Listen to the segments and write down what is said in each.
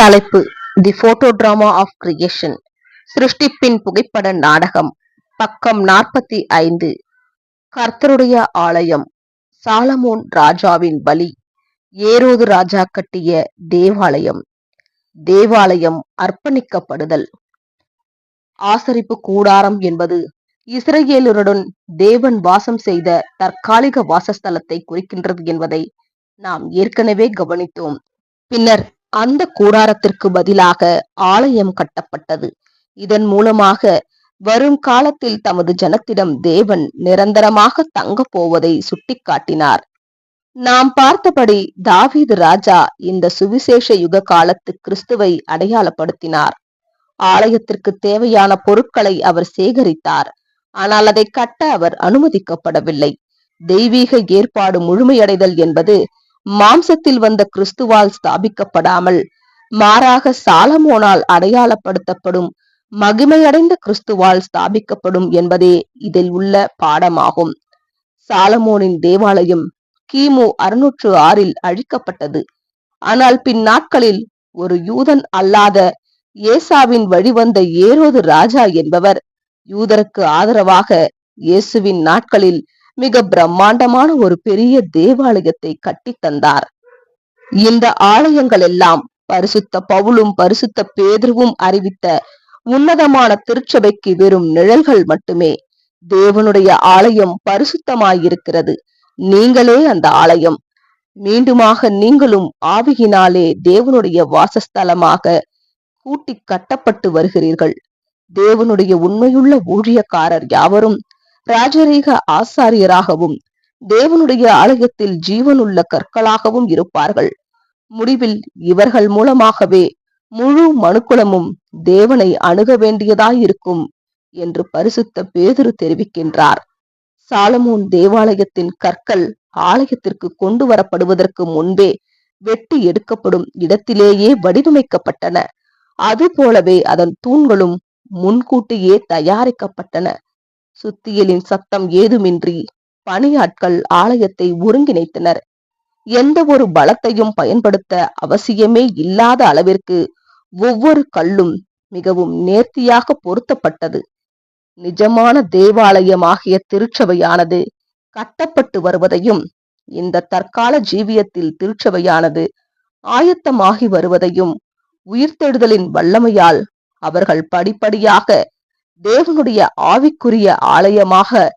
தலைப்பு the photo drama of creation சிருஷ்டிப்பின் புகைப்பட நாடகம் பக்கம் நாற்பத்தி ஐந்து. கர்த்தருடைய ஆலயம் சாலமோன் ராஜாவின் பலி ஏரோது ராஜா கட்டிய தேவாலயம். தேவாலயம் அர்ப்பணிக்கப்படுதல். ஆசரிப்பு கூடாரம் என்பது இஸ்ரேலருடன் தேவன் வாசம் செய்த தற்காலிக வாசஸ்தலத்தை குறிக்கின்றது என்பதை நாம் ஏற்கனவே கவனித்தோம். பின்னர் அந்த கூடாரத்திற்கு பதிலாக ஆலயம் கட்டப்பட்டது. இதன் மூலமாக வரும் காலத்தில் தமது ஜனத்திடம் தேவன் நிரந்தரமாக தங்க போவதை சுட்டிக்காட்டினார். நாம் பார்த்தபடி தாவீது ராஜா இந்த சுவிசேஷ யுக காலத்து கிறிஸ்துவை அடையாளப்படுத்தினார். ஆலயத்திற்கு தேவையான பொருட்களை அவர் சேகரித்தார். ஆனால் அதை கட்ட அவர் அனுமதிக்கப்படவில்லை. தெய்வீக ஏற்பாடு முழுமையடைதல் என்பது மாம்சத்தில் வந்த கிறிஸ்துவால் ஸ்தாபிக்கப்படாமல் மாறாக சாலமோனால் அடையாளப்படுத்தப்படும் மகிமையடைந்த கிறிஸ்துவால் ஸ்தாபிக்கப்படும் என்பதே இதில் உள்ள பாடமாகும். சாலமோனின் தேவாலயம் கிமு அறுநூற்று ஆறில் அழிக்கப்பட்டது. ஆனால் பின் நாட்களில் ஒரு யூதன் அல்லாத ஏசாவின் வழிவந்த ஏரோது ராஜா என்பவர் யூதருக்கு ஆதரவாக இயேசுவின் நாட்களில் மிக பிரம்மாண்டமான ஒரு பெரிய தேவாலயத்தை கட்டி தந்தார். இந்த ஆலயங்கள் எல்லாம் பரிசுத்த பவுலும் பரிசுத்த பேதுருவும் அறிவித்த உன்னதமான திருச்சபைக்கு வெறும் நிழல்கள் மட்டுமே. தேவனுடைய ஆலயம் பரிசுத்தமாயிருக்கிறது. நீங்களே அந்த ஆலயம். மீண்டுமாக நீங்களும் ஆவியினாலே தேவனுடைய வாசஸ்தலமாக கூட்டி கட்டப்பட்டு வருகிறீர்கள். தேவனுடைய உண்மையுள்ள ஊழியக்காரர் யாவரும் ராஜரீக ஆசாரியராகவும் தேவனுடைய ஆலயத்தில் ஜீவனுள்ள கற்களாகவும் இருப்பார்கள். முடிவில் இவர்கள் மூலமாகவே முழு மனுக்குலமும் தேவனை அணுக வேண்டியதாயிருக்கும் என்று பரிசுத்த பேதுரு தெரிவிக்கின்றார். சாலமோன் தேவாலயத்தின் கற்கள் ஆலயத்திற்கு கொண்டு வரப்படுவதற்கு முன்பே வெட்டி எடுக்கப்படும் இடத்திலேயே வடிவமைக்கப்பட்டன. அது போலவே அதன் தூண்களும் முன்கூட்டியே தயாரிக்கப்பட்டன. சுத்தியலின் சத்தம் ஏதுமின்றி பணியாட்கள் ஆலயத்தை ஒருங்கிணைத்தனர். எந்த ஒரு பலத்தையும் பயன்படுத்த அவசியமே இல்லாத அளவிற்கு ஒவ்வொரு கல்லும் மிகவும் நேர்த்தியாக பொருத்தப்பட்டது. நிஜமான தேவாலயமாகிய திருச்சபையானது கட்டப்பட்டு வருவதையும் இந்த தற்கால ஜீவியத்தில் திருச்சபையானது ஆயத்தமாகி வருவதையும் உயிர்த்தெழுதலின் வல்லமையால் அவர்கள் படிப்படியாக தேவனுடைய ஆவிக்குரிய ஆலயமாக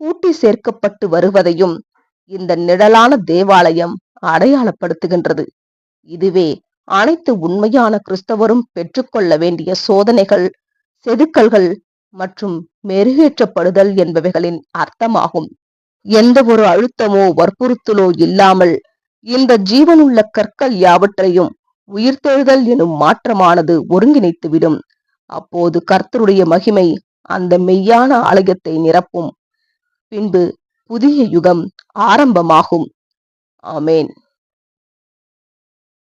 கூட்டி சேர்க்கப்பட்டு வருவதையும் இந்த நிழலான தேவாலயம் அடையாளப்படுத்துகின்றது. இதுவே அனைத்து உண்மையான கிறிஸ்தவரும் பெற்றுக்கொள்ள வேண்டிய சோதனைகள் செதுக்கல்கள் மற்றும் மெருகேற்றப்படுதல் என்பவைகளின் அர்த்தமாகும். எந்த ஒரு அழுத்தமோ வற்புறுத்தலோ இல்லாமல் இந்த ஜீவனுள்ள கற்கள் யாவற்றையும் உயிர்த்தெழுதல் எனும் மாற்றமானது ஒருங்கிணைத்துவிடும். அப்போது கர்த்தருடைய மகிமை அந்த மெய்யான ஆலயத்தை நிரப்பும். பின்பு புதிய யுகம் ஆரம்பமாகும். ஆமேன்.